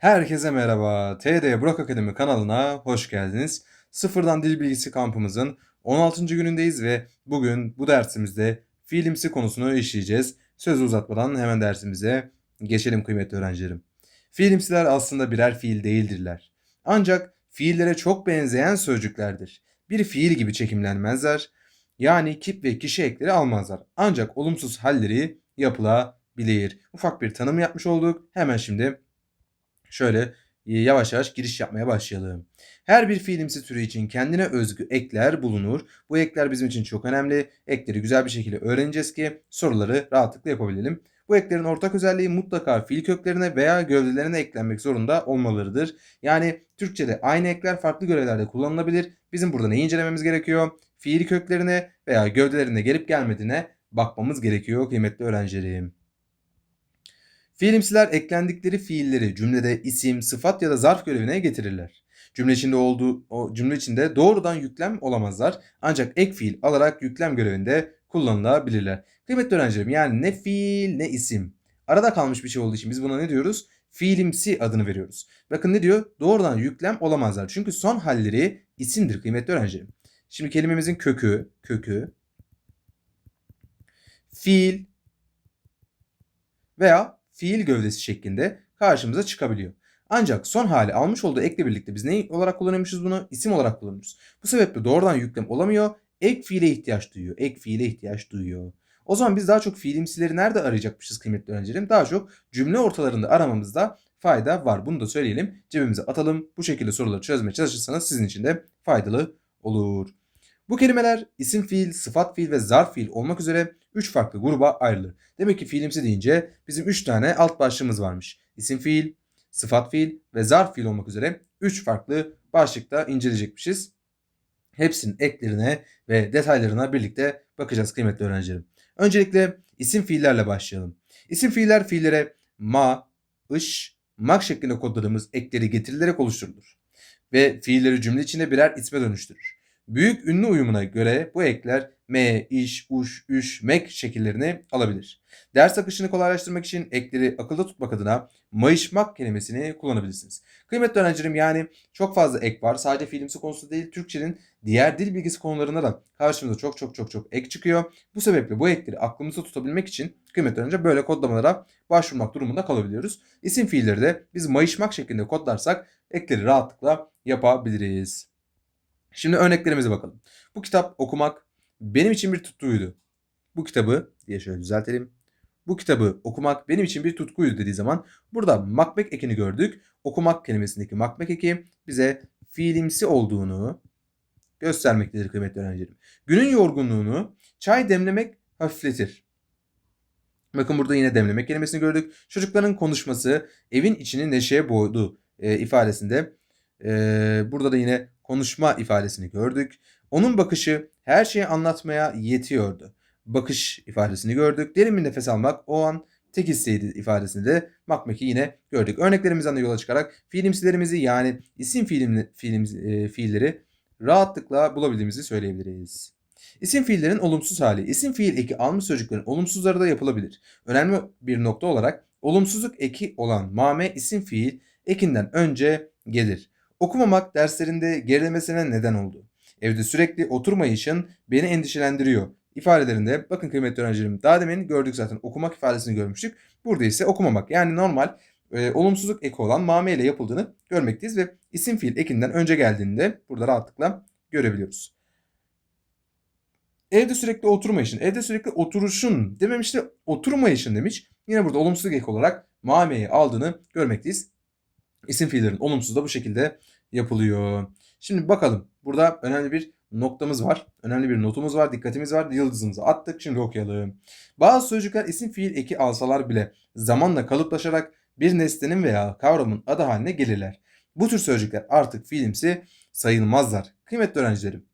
Herkese merhaba. TD Burak Akademi kanalına hoş geldiniz. Sıfırdan Dil Bilgisi kampımızın 16. günündeyiz ve bugün bu dersimizde fiilimsi konusunu işleyeceğiz. Sözü uzatmadan hemen dersimize geçelim kıymetli öğrencilerim. Fiilimsiler aslında birer fiil değildirler. Ancak fiillere çok benzeyen sözcüklerdir. Bir fiil gibi çekimlenmezler. Yani kip ve kişi ekleri almazlar. Ancak olumsuz halleri yapılabilir. Ufak bir tanım yapmış olduk. Hemen şimdi şöyle e, yavaş yavaş giriş yapmaya başlayalım. Her bir fiilimsi türü için kendine özgü ekler bulunur. Bu ekler bizim için çok önemli. Ekleri güzel bir şekilde öğreneceğiz ki soruları rahatlıkla yapabilelim. Bu eklerin ortak özelliği mutlaka fiil köklerine veya gövdelerine eklenmek zorunda olmalarıdır. Yani Türkçe'de aynı ekler farklı görevlerde kullanılabilir. Bizim burada neyi incelememiz gerekiyor? Fiil köklerine veya gövdelerine gelip gelmediğine bakmamız gerekiyor kıymetli öğrencilerim. Fiilimsiler eklendikleri fiilleri cümlede isim, sıfat ya da zarf görevine getirirler. Cümle içinde olduğu o cümle içinde doğrudan yüklem olamazlar. Ancak ek fiil alarak yüklem görevinde kullanılabilirler. Kıymetli öğrencilerim yani ne fiil ne isim. Arada kalmış bir şey olduğu için biz buna ne diyoruz? Fiilimsi adını veriyoruz. Bakın ne diyor? Doğrudan yüklem olamazlar. Çünkü son halleri isimdir kıymetli öğrencilerim. Şimdi kelimemizin kökü, kökü, fiil veya fiil gövdesi şeklinde karşımıza çıkabiliyor. Ancak son hali almış olduğu ekle birlikte biz ne olarak kullanıyormuşuz bunu? İsim olarak kullanıyoruz. Bu sebeple doğrudan yüklem olamıyor. Ek fiile ihtiyaç duyuyor. Ek fiile ihtiyaç duyuyor. O zaman biz daha çok fiilimsileri nerede arayacakmışız kıymetli öğrencilerim? Daha çok cümle ortalarında aramamızda fayda var. Bunu da söyleyelim. Cebimize atalım. Bu şekilde soruları çözmeye çalışırsanız sizin için de faydalı olur. Bu kelimeler isim fiil, sıfat fiil ve zarf fiil olmak üzere 3 farklı gruba ayrılır. Demek ki fiilimsi deyince bizim 3 tane alt başlığımız varmış. İsim fiil, sıfat fiil ve zarf fiil olmak üzere 3 farklı başlıkta inceleyecekmişiz. Hepsinin eklerine ve detaylarına birlikte bakacağız kıymetli öğrencilerim. Öncelikle isim fiillerle başlayalım. İsim fiiller fiillere ma, ış, mak şeklinde kodladığımız ekleri getirilerek oluşturulur. Ve fiilleri cümle içinde birer isme dönüştürür. Büyük ünlü uyumuna göre bu ekler me, iş, uş, üş, mek şekillerini alabilir. Ders akışını kolaylaştırmak için ekleri akılda tutmak adına mayışmak kelimesini kullanabilirsiniz. Kıymetli öğrencilerim yani çok fazla ek var. Sadece fiilimsi konusu değil Türkçenin diğer dil bilgisi konularında da karşımıza çok çok çok çok ek çıkıyor. Bu sebeple bu ekleri aklımızda tutabilmek için kıymetli öğrenci böyle kodlamalara başvurmak durumunda kalabiliyoruz. İsim fiilleri de biz mayışmak şeklinde kodlarsak ekleri rahatlıkla yapabiliriz. Şimdi örneklerimize bakalım. Bu kitap okumak benim için bir tutkuydu. Bu kitabı diye şöyle düzeltelim. Bu kitabı okumak benim için bir tutkuydu dediği zaman burada makbek ekini gördük. Okumak kelimesindeki makbek eki bize fiilimsi olduğunu göstermektedir kıymetli öğrencilerim. Günün yorgunluğunu çay demlemek hafifletir. Bakın burada yine demlemek kelimesini gördük. Çocukların konuşması evin içini neşeye boğdu e, ifadesinde. E, burada da yine konuşma ifadesini gördük. Onun bakışı her şeyi anlatmaya yetiyordu. Bakış ifadesini gördük. Derin bir nefes almak o an tek isteğiydi ifadesini de makmeki yine gördük. Örneklerimizden de yola çıkarak fiilimsilerimizi yani isim fiilim, fiilim, e, fiilleri rahatlıkla bulabildiğimizi söyleyebiliriz. İsim fiillerin olumsuz hali. İsim fiil eki almış sözcüklerin olumsuzları da yapılabilir. Önemli bir nokta olarak olumsuzluk eki olan mame isim fiil ekinden önce gelir. Okumamak derslerinde gerilemesine neden oldu. Evde sürekli oturmayışın beni endişelendiriyor ifadelerinde bakın kıymetli öğrencilerim daha demin gördük zaten okumak ifadesini görmüştük. Burada ise okumamak yani normal e, olumsuzluk eki olan mame ile yapıldığını görmekteyiz ve isim fiil ekinden önce geldiğinde burada rahatlıkla görebiliyoruz. Evde sürekli oturmayışın, evde sürekli oturuşun dememiş de oturmayışın demiş. Yine burada olumsuzluk eki olarak mameyi aldığını görmekteyiz. İsim fiillerin olumsuz da bu şekilde yapılıyor. Şimdi bakalım. Burada önemli bir noktamız var. Önemli bir notumuz var. Dikkatimiz var. Yıldızımızı attık. Şimdi okuyalım. Bazı sözcükler isim fiil eki alsalar bile zamanla kalıplaşarak bir nesnenin veya kavramın adı haline gelirler. Bu tür sözcükler artık fiilimsi sayılmazlar. Kıymetli öğrencilerim.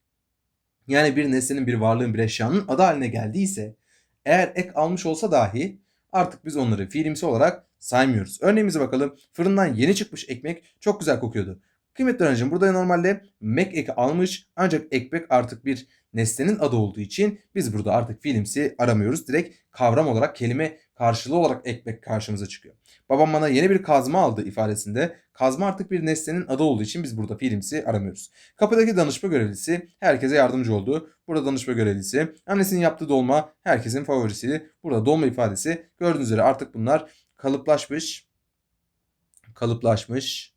Yani bir nesnenin bir varlığın bir eşyanın adı haline geldiyse eğer ek almış olsa dahi artık biz onları fiilimsi olarak saymıyoruz. Örneğimize bakalım. Fırından yeni çıkmış ekmek çok güzel kokuyordu. Kıymetli öğrencim burada normalde mek eki almış ancak ekmek artık bir nesnenin adı olduğu için biz burada artık fiilimsi aramıyoruz. Direkt kavram olarak kelime karşılığı olarak ekmek karşımıza çıkıyor. Babam bana yeni bir kazma aldı ifadesinde kazma artık bir nesnenin adı olduğu için biz burada fiilimsi aramıyoruz. Kapıdaki danışma görevlisi herkese yardımcı oldu. Burada danışma görevlisi. Annesinin yaptığı dolma herkesin favorisi. Burada dolma ifadesi gördüğünüz üzere artık bunlar kalıplaşmış. Kalıplaşmış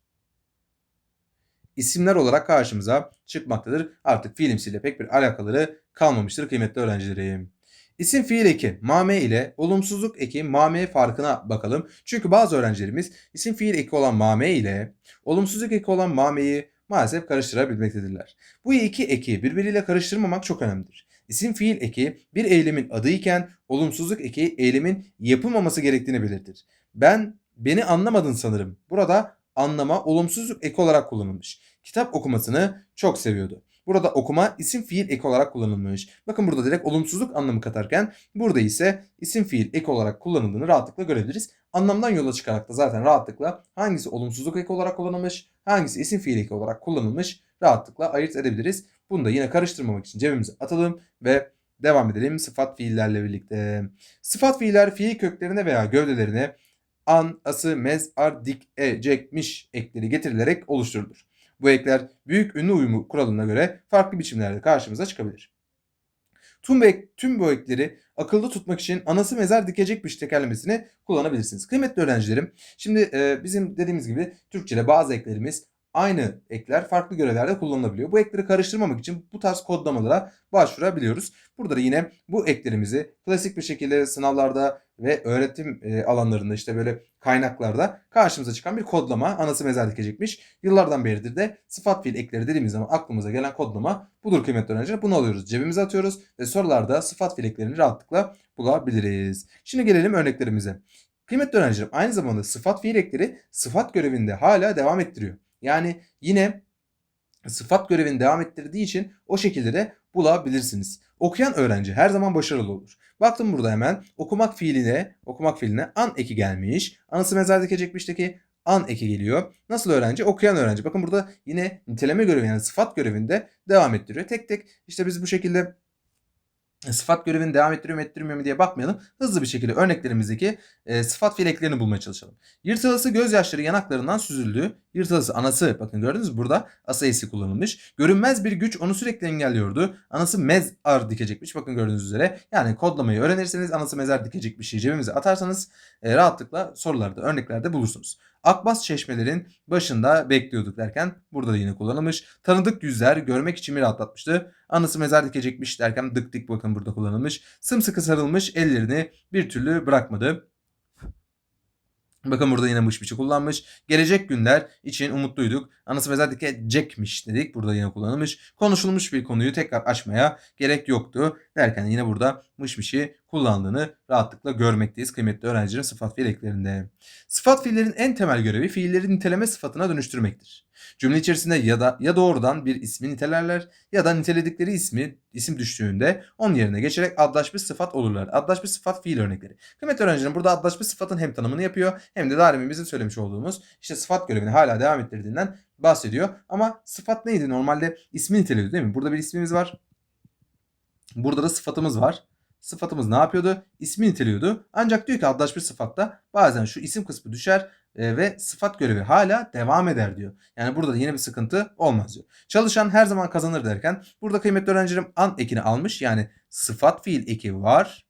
isimler olarak karşımıza çıkmaktadır. Artık fiilimsiyle pek bir alakaları kalmamıştır kıymetli öğrencilerim. İsim fiil eki mame ile olumsuzluk eki mame farkına bakalım. Çünkü bazı öğrencilerimiz isim fiil eki olan mame ile olumsuzluk eki olan mameyi maalesef karıştırabilmektedirler. Bu iki eki birbiriyle karıştırmamak çok önemlidir. İsim fiil eki bir eylemin adı iken olumsuzluk eki eylemin yapılmaması gerektiğini belirtir. Ben beni anlamadın sanırım. Burada anlama olumsuzluk eki olarak kullanılmış. Kitap okumasını çok seviyordu. Burada okuma isim fiil eki olarak kullanılmış. Bakın burada direkt olumsuzluk anlamı katarken burada ise isim fiil eki olarak kullanıldığını rahatlıkla görebiliriz. Anlamdan yola çıkarak da zaten rahatlıkla hangisi olumsuzluk eki olarak kullanılmış, hangisi isim fiil eki olarak kullanılmış rahatlıkla ayırt edebiliriz. Bunu da yine karıştırmamak için cebimize atalım ve devam edelim sıfat fiillerle birlikte. Sıfat fiiller fiil köklerine veya gövdelerine an, ası, mez, ar, dik, e, cek, miş ekleri getirilerek oluşturulur. Bu ekler büyük ünlü uyumu kuralına göre farklı biçimlerde karşımıza çıkabilir. Tüm bu, ek, tüm bu ekleri akılda tutmak için anası mezar dikecekmiş tekerlemesini kullanabilirsiniz. Kıymetli öğrencilerim, şimdi e, bizim dediğimiz gibi Türkçe'de bazı eklerimiz aynı ekler farklı görevlerde kullanılabiliyor. Bu ekleri karıştırmamak için bu tarz kodlamalara başvurabiliyoruz. Burada da yine bu eklerimizi klasik bir şekilde sınavlarda ve öğretim e, alanlarında işte böyle kaynaklarda karşımıza çıkan bir kodlama. Anası mezar dikecekmiş. Yıllardan beridir de sıfat fiil ekleri dediğimiz zaman aklımıza gelen kodlama budur kıymetli öğrenciler. Bunu alıyoruz cebimize atıyoruz ve sorularda sıfat fiil eklerini rahatlıkla bulabiliriz. Şimdi gelelim örneklerimize. Kıymetli öğrencilerim aynı zamanda sıfat fiil ekleri sıfat görevinde hala devam ettiriyor. Yani yine sıfat görevini devam ettirdiği için o şekilde de bulabilirsiniz. Okuyan öğrenci her zaman başarılı olur. Baktım burada hemen okumak fiiline, okumak fiiline an eki gelmiş. Anası mezar dikecekmişteki an eki geliyor. Nasıl öğrenci? Okuyan öğrenci. Bakın burada yine niteleme görevi yani sıfat görevinde devam ettiriyor. Tek tek işte biz bu şekilde sıfat görevini devam ettiriyor mu ettirmiyor mu diye bakmayalım. Hızlı bir şekilde örneklerimizdeki e, sıfat fiil eklerini bulmaya çalışalım. Yırtılısı gözyaşları yanaklarından süzüldü. Yırtılısı anası bakın gördünüz mü burada asa esi kullanılmış. Görünmez bir güç onu sürekli engelliyordu. Anası mezar dikecekmiş bakın gördüğünüz üzere. Yani kodlamayı öğrenirseniz anası mezar dikecek bir şey cebimize atarsanız e, rahatlıkla sorularda örneklerde bulursunuz. Akbas çeşmelerin başında bekliyorduk derken burada da yine kullanılmış. Tanıdık yüzler görmek için bir rahatlatmıştı. Anısı mezar dikecekmiş derken dık dik bakın burada kullanılmış. Sımsıkı sarılmış ellerini bir türlü bırakmadı. Bakın burada yine mış biçi kullanmış. Gelecek günler için umutluyduk. Anası mezar dikecekmiş dedik. Burada yine kullanılmış. Konuşulmuş bir konuyu tekrar açmaya gerek yoktu. Derken yine burada mış mişi kullandığını rahatlıkla görmekteyiz kıymetli öğrencilerin sıfat fiil eklerinde. Sıfat fiillerin en temel görevi fiilleri niteleme sıfatına dönüştürmektir. Cümle içerisinde ya da ya doğrudan bir ismi nitelerler ya da niteledikleri ismi isim düştüğünde onun yerine geçerek addaş bir sıfat olurlar. Addaş bir sıfat fiil örnekleri. Kıymetli öğrencilerim burada addaş bir sıfatın hem tanımını yapıyor hem de bizim söylemiş olduğumuz işte sıfat görevini hala devam ettirdiğinden bahsediyor. Ama sıfat neydi? Normalde ismi niteliyordu değil mi? Burada bir ismimiz var. Burada da sıfatımız var. Sıfatımız ne yapıyordu? İsmi niteliyordu. Ancak diyor ki addaş bir sıfatta bazen şu isim kısmı düşer e, ve sıfat görevi hala devam eder diyor. Yani burada da yine bir sıkıntı olmaz diyor. Çalışan her zaman kazanır derken burada kıymetli öğrencilerim an ekini almış. Yani sıfat fiil eki var.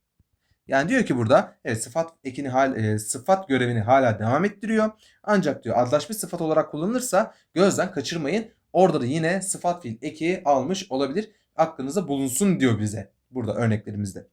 Yani diyor ki burada evet sıfat ekini hal, e, sıfat görevini hala devam ettiriyor. Ancak diyor adlaşmış sıfat olarak kullanılırsa gözden kaçırmayın. Orada da yine sıfat fiil eki almış olabilir. Aklınıza bulunsun diyor bize burada örneklerimizde.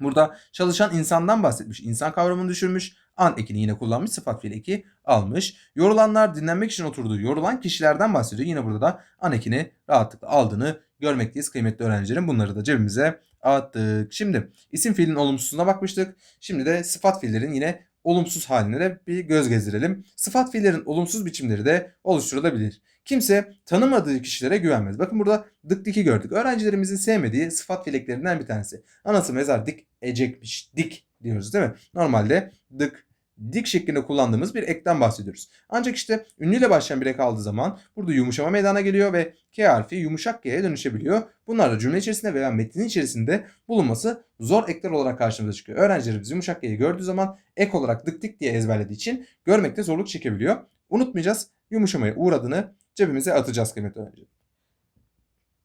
Burada çalışan insandan bahsetmiş. İnsan kavramını düşürmüş. An ekini yine kullanmış. Sıfat fiil eki almış. Yorulanlar dinlenmek için oturduğu yorulan kişilerden bahsediyor. Yine burada da an ekini rahatlıkla aldığını görmekteyiz kıymetli öğrencilerim. Bunları da cebimize attık. Şimdi isim fiilin olumsuzuna bakmıştık. Şimdi de sıfat fiillerin yine olumsuz haline de bir göz gezdirelim. Sıfat fiillerin olumsuz biçimleri de oluşturulabilir. Kimse tanımadığı kişilere güvenmez. Bakın burada dık diki gördük. Öğrencilerimizin sevmediği sıfat fiileklerinden bir tanesi. Anası mezar dik ecekmiş. Dik diyoruz değil mi? Normalde dık, dik şeklinde kullandığımız bir ekten bahsediyoruz. Ancak işte ünlüyle başlayan bir ek aldığı zaman burada yumuşama meydana geliyor ve K harfi yumuşak G'ye dönüşebiliyor. Bunlar da cümle içerisinde veya metnin içerisinde bulunması zor ekler olarak karşımıza çıkıyor. Öğrencilerimiz yumuşak G'yi gördüğü zaman ek olarak dık dik diye ezberlediği için görmekte zorluk çekebiliyor. Unutmayacağız yumuşamaya uğradığını cebimize atacağız kıymetli öğrenciler.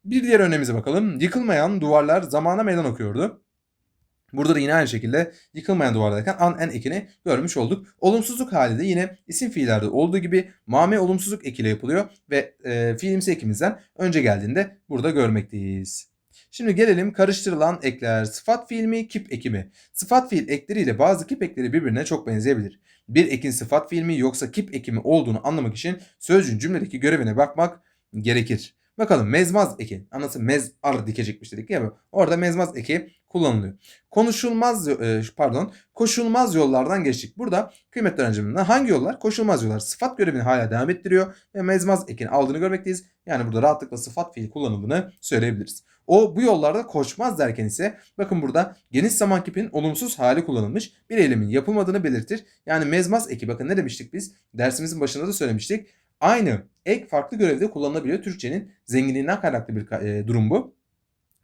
Bir diğer örneğimize bakalım. Yıkılmayan duvarlar zamana meydan okuyordu. Burada da yine aynı şekilde yıkılmayan duvarlarken an en ekini görmüş olduk. Olumsuzluk hali de yine isim fiillerde olduğu gibi mame olumsuzluk ekiyle yapılıyor ve e, fiilimsi ekimizden önce geldiğinde burada görmekteyiz. Şimdi gelelim karıştırılan ekler. Sıfat fiil mi, kip eki mi? Sıfat fiil ekleriyle bazı kip ekleri birbirine çok benzeyebilir. Bir ekin sıfat fiil mi yoksa kip eki mi olduğunu anlamak için sözcüğün cümledeki görevine bakmak gerekir. Bakalım mezmaz eki. Anası mezar dikecekmiş dedik ya. Orada mezmaz eki kullanılıyor. Konuşulmaz e, pardon koşulmaz yollardan geçtik. Burada kıymetli öğrencimle hangi yollar? Koşulmaz yollar. Sıfat görevini hala devam ettiriyor ve mezmaz ekini aldığını görmekteyiz. Yani burada rahatlıkla sıfat fiil kullanıldığını söyleyebiliriz. O bu yollarda koşmaz derken ise bakın burada geniş zaman kipinin olumsuz hali kullanılmış. Bir eylemin yapılmadığını belirtir. Yani mezmaz eki bakın ne demiştik biz? Dersimizin başında da söylemiştik. Aynı ek farklı görevde kullanılabiliyor. Türkçenin zenginliğinden kaynaklı bir e, durum bu.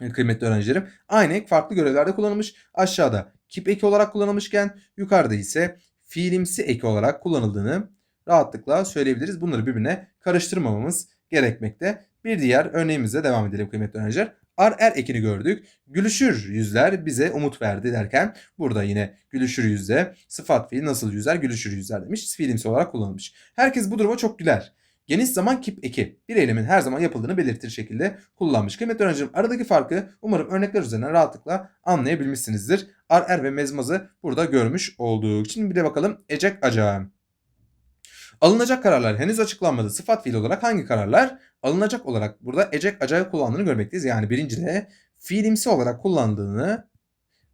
E, kıymetli öğrencilerim. Aynı ek farklı görevlerde kullanılmış. Aşağıda kip eki olarak kullanılmışken yukarıda ise fiilimsi eki olarak kullanıldığını rahatlıkla söyleyebiliriz. Bunları birbirine karıştırmamamız gerekmekte. Bir diğer örneğimize devam edelim kıymetli öğrenciler. Ar er ekini gördük. Gülüşür yüzler bize umut verdi derken burada yine gülüşür yüzde sıfat fiil nasıl yüzler gülüşür yüzler demiş. Fiilimsi olarak kullanılmış. Herkes bu duruma çok güler. Geniş zaman kip eki bir eylemin her zaman yapıldığını belirtir şekilde kullanmış. Kıymetli öğrencilerim aradaki farkı umarım örnekler üzerinden rahatlıkla anlayabilmişsinizdir. Ar er ve mezmazı burada görmüş olduk. Şimdi bir de bakalım ecek acağım. Alınacak kararlar henüz açıklanmadı. Sıfat fiil olarak hangi kararlar? Alınacak olarak burada ecek acayip kullandığını görmekteyiz. Yani birincide fiilimsi olarak kullandığını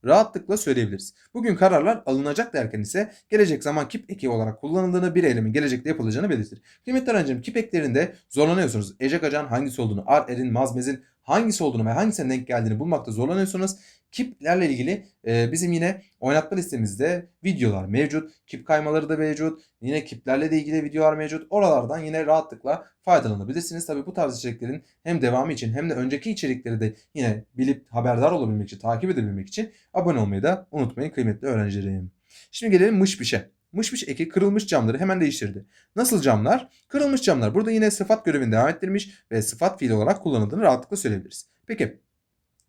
rahatlıkla söyleyebiliriz. Bugün kararlar alınacak derken ise gelecek zaman kip eki olarak kullanıldığını bir eylemin gelecekte yapılacağını belirtir. Kıymetli öğrencim kip eklerinde zorlanıyorsunuz. Ecek acan hangisi olduğunu, ar, erin, mazmezin hangisi olduğunu ve hangisine denk geldiğini bulmakta zorlanıyorsunuz. Kiplerle ilgili e, bizim yine oynatma listemizde videolar mevcut. Kip kaymaları da mevcut. Yine kiplerle de ilgili videolar mevcut. Oralardan yine rahatlıkla faydalanabilirsiniz. Tabi bu tarz içeriklerin hem devamı için hem de önceki içerikleri de yine bilip haberdar olabilmek için, takip edebilmek için abone olmayı da unutmayın kıymetli öğrencilerim. Şimdi gelelim mışbişe. Mışmış eki kırılmış camları hemen değiştirdi. Nasıl camlar? Kırılmış camlar. Burada yine sıfat görevini devam ettirmiş ve sıfat fiil olarak kullanıldığını rahatlıkla söyleyebiliriz. Peki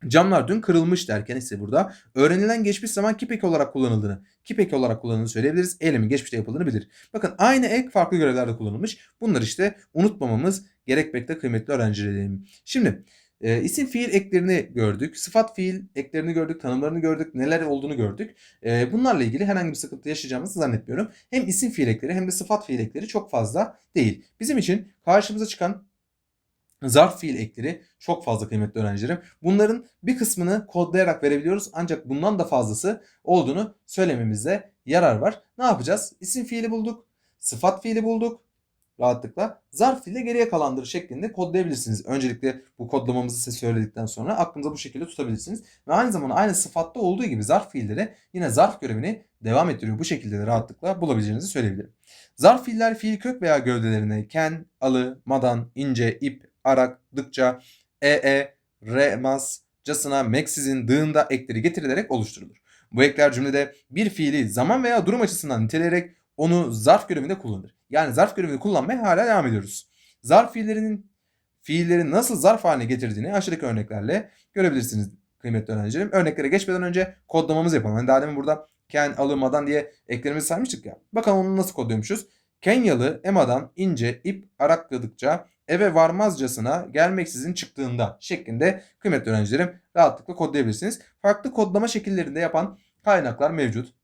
Camlar dün kırılmış derken ise burada öğrenilen geçmiş zaman kip eki olarak kullanıldığını, kip eki olarak kullanıldığını söyleyebiliriz. Eylemin geçmişte yapıldığını bilir. Bakın aynı ek farklı görevlerde kullanılmış. Bunlar işte unutmamamız gerekmekte kıymetli öğrencilerim. Şimdi e, isim fiil eklerini gördük. Sıfat fiil eklerini gördük. Tanımlarını gördük. Neler olduğunu gördük. E, bunlarla ilgili herhangi bir sıkıntı yaşayacağımızı zannetmiyorum. Hem isim fiil ekleri hem de sıfat fiil ekleri çok fazla değil. Bizim için karşımıza çıkan zarf fiil ekleri çok fazla kıymetli öğrencilerim. Bunların bir kısmını kodlayarak verebiliyoruz ancak bundan da fazlası olduğunu söylememizde yarar var. Ne yapacağız? İsim fiili bulduk, sıfat fiili bulduk. Rahatlıkla zarf fiili geriye kalandır şeklinde kodlayabilirsiniz. Öncelikle bu kodlamamızı size söyledikten sonra aklınıza bu şekilde tutabilirsiniz. Ve aynı zamanda aynı sıfatta olduğu gibi zarf fiilleri yine zarf görevini devam ettiriyor. Bu şekilde de rahatlıkla bulabileceğinizi söyleyebilirim. Zarf fiiller fiil kök veya gövdelerine ken, alı, madan, ince, ip, arak, dıkça, ee, remaz, casına, meksizin, dığında ekleri getirilerek oluşturulur. Bu ekler cümlede bir fiili zaman veya durum açısından niteleyerek onu zarf görevinde kullanır. Yani zarf görevinde kullanmaya hala devam ediyoruz. Zarf fiillerinin fiilleri nasıl zarf haline getirdiğini aşağıdaki örneklerle görebilirsiniz kıymetli öğrencilerim. Örneklere geçmeden önce kodlamamızı yapalım. Yani daha demin burada ken, alınmadan diye eklerimizi saymıştık ya. Bakalım onu nasıl kodluyormuşuz. Kenyalı emadan ince ip arakladıkça eve varmazcasına gelmeksizin çıktığında şeklinde kıymetli öğrencilerim rahatlıkla kodlayabilirsiniz. Farklı kodlama şekillerinde yapan kaynaklar mevcut.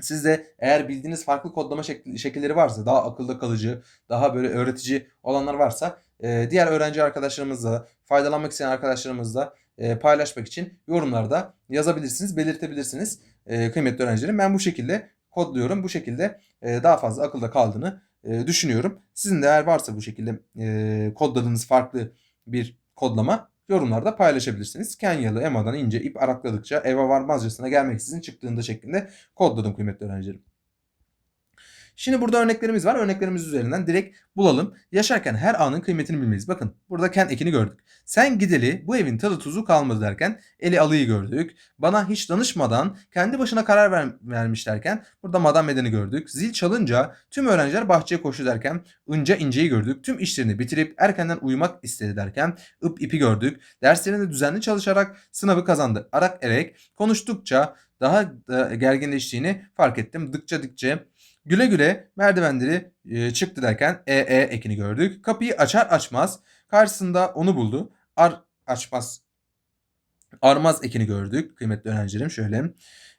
Siz de eğer bildiğiniz farklı kodlama şekilleri varsa daha akılda kalıcı, daha böyle öğretici olanlar varsa diğer öğrenci arkadaşlarımızla, faydalanmak isteyen arkadaşlarımızla paylaşmak için yorumlarda yazabilirsiniz, belirtebilirsiniz kıymetli öğrencilerim. Ben bu şekilde kodluyorum. Bu şekilde daha fazla akılda kaldığını e, düşünüyorum. Sizin de eğer varsa bu şekilde e, kodladığınız farklı bir kodlama yorumlarda paylaşabilirsiniz. Kenyalı Emma'dan ince ip arakladıkça eve varmazcasına gelmeksizin çıktığında şeklinde kodladım kıymetli öğrencilerim. Şimdi burada örneklerimiz var. Örneklerimiz üzerinden direkt bulalım. Yaşarken her anın kıymetini bilmeliyiz. Bakın burada ken ekini gördük. Sen gideli bu evin tadı tuzu kalmadı derken eli alıyı gördük. Bana hiç danışmadan kendi başına karar ver, vermiş derken burada Madame Eden'i gördük. Zil çalınca tüm öğrenciler bahçeye koştu derken Inca inceyi gördük. Tüm işlerini bitirip erkenden uyumak istedi derken ıp ipi gördük. Derslerinde düzenli çalışarak sınavı kazandı. Arak erek konuştukça daha da gerginleştiğini fark ettim. Dıkça dıkça güle güle merdivenleri e, çıktı derken e e ekini gördük. Kapıyı açar açmaz karşısında onu buldu. Ar açmaz Armaz ekini gördük kıymetli öğrencilerim şöyle.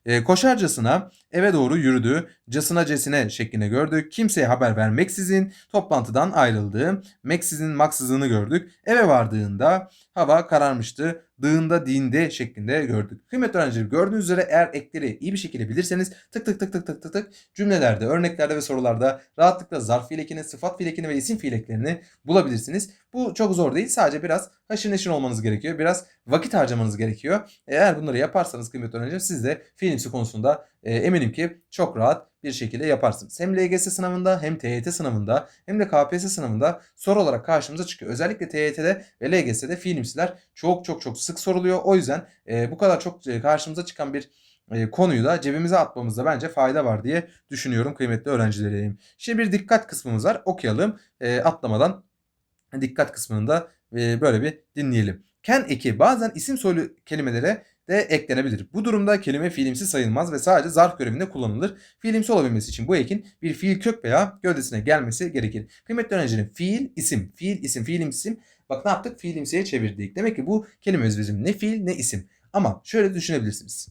E, koşarcasına eve doğru yürüdü. Casına cesine şeklinde gördük. Kimseye haber vermeksizin toplantıdan ayrıldı. Meksizin maksızını gördük. Eve vardığında hava kararmıştı. Dığında dinde şeklinde gördük. Kıymetli öğrencilerim gördüğünüz üzere eğer ekleri iyi bir şekilde bilirseniz tık tık tık tık tık tık tık cümlelerde, örneklerde ve sorularda rahatlıkla zarf fiil ekini, sıfat fiil ekini ve isim fiil eklerini bulabilirsiniz. Bu çok zor değil. Sadece biraz haşır neşir olmanız gerekiyor. Biraz vakit harcamanız gerekiyor. Eğer bunları yaparsanız kıymetli öğrencilerim siz de fiilimsi konusunda e, eminim ki çok rahat bir şekilde yaparsınız. Hem LGS sınavında hem TYT sınavında hem de KPSS sınavında soru olarak karşımıza çıkıyor. Özellikle TYT'de ve LGS'de fiilimsiler çok çok çok sık soruluyor. O yüzden e, bu kadar çok e, karşımıza çıkan bir e, konuyu da cebimize atmamızda bence fayda var diye düşünüyorum kıymetli öğrencilerim. Şimdi bir dikkat kısmımız var. Okuyalım e, atlamadan dikkat kısmını da e, böyle bir dinleyelim. Ken eki bazen isim soylu kelimelere de eklenebilir. Bu durumda kelime fiilimsi sayılmaz ve sadece zarf görevinde kullanılır. Fiilimsi olabilmesi için bu ekin bir fiil kök veya gövdesine gelmesi gerekir. Kıymetli öğrencilerim fiil, isim, fiil, isim, fiil, isim. Bak ne yaptık? Fiilimsiye çevirdik. Demek ki bu kelime özvezim ne fiil ne isim. Ama şöyle düşünebilirsiniz.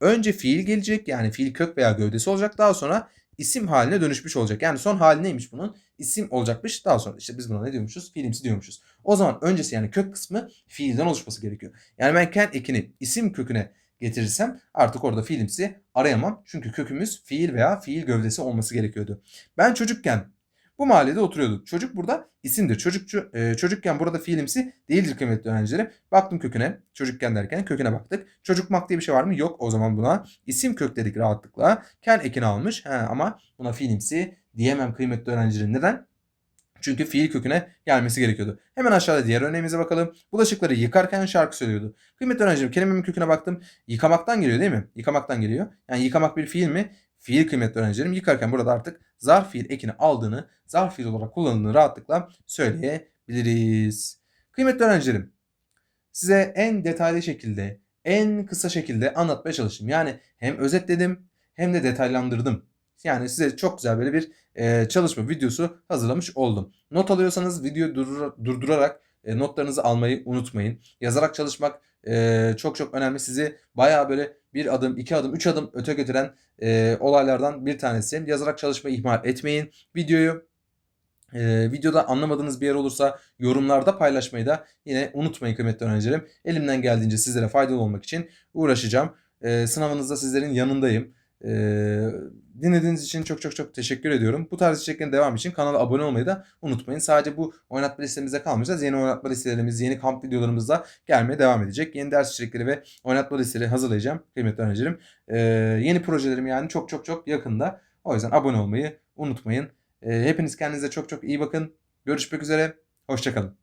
Önce fiil gelecek yani fiil kök veya gövdesi olacak. Daha sonra isim haline dönüşmüş olacak. Yani son hali neymiş bunun? İsim olacakmış. Daha sonra işte biz buna ne diyormuşuz? Fiilimsi diyormuşuz. O zaman öncesi yani kök kısmı fiilden oluşması gerekiyor. Yani ben ken ekini isim köküne getirirsem artık orada fiilimsi arayamam. Çünkü kökümüz fiil veya fiil gövdesi olması gerekiyordu. Ben çocukken bu mahallede oturuyorduk. Çocuk burada isimdir. Çocukçu, e, çocukken burada fiilimsi değildir kıymetli öğrencilerim. Baktım köküne. Çocukken derken köküne baktık. Çocukmak diye bir şey var mı? Yok. O zaman buna isim kök dedik rahatlıkla. Ken ekini almış. He, ama buna fiilimsi diyemem kıymetli öğrencilerim. Neden? Çünkü fiil köküne gelmesi gerekiyordu. Hemen aşağıda diğer örneğimize bakalım. Bulaşıkları yıkarken şarkı söylüyordu. Kıymetli öğrencim kelimemin köküne baktım. Yıkamaktan geliyor değil mi? Yıkamaktan geliyor. Yani yıkamak bir fiil mi? Fiil kıymetli öğrencilerim. Yıkarken burada artık zarf fiil ekini aldığını, zarf fiil olarak kullanıldığını rahatlıkla söyleyebiliriz. Kıymetli öğrencilerim. Size en detaylı şekilde, en kısa şekilde anlatmaya çalıştım. Yani hem özetledim hem de detaylandırdım. Yani size çok güzel böyle bir e, çalışma videosu hazırlamış oldum. Not alıyorsanız videoyu durdur- durdurarak e, notlarınızı almayı unutmayın. Yazarak çalışmak e, çok çok önemli. Sizi bayağı böyle bir adım, iki adım, üç adım öte götüren e, olaylardan bir tanesi. Yazarak çalışmayı ihmal etmeyin. Videoyu e, videoda anlamadığınız bir yer olursa yorumlarda paylaşmayı da yine unutmayın kıymetli öğrencilerim. Elimden geldiğince sizlere faydalı olmak için uğraşacağım. E, sınavınızda sizlerin yanındayım. E, dinlediğiniz için çok çok çok teşekkür ediyorum. Bu tarz içeriklerin devam için kanala abone olmayı da unutmayın. Sadece bu oynatma listemizde kalmayacağız. Yeni oynatma listelerimiz, yeni kamp videolarımız da gelmeye devam edecek. Yeni ders içerikleri ve oynatma listeleri hazırlayacağım kıymetli öğrencilerim. E, yeni projelerim yani çok çok çok yakında. O yüzden abone olmayı unutmayın. E, hepiniz kendinize çok çok iyi bakın. Görüşmek üzere. Hoşçakalın.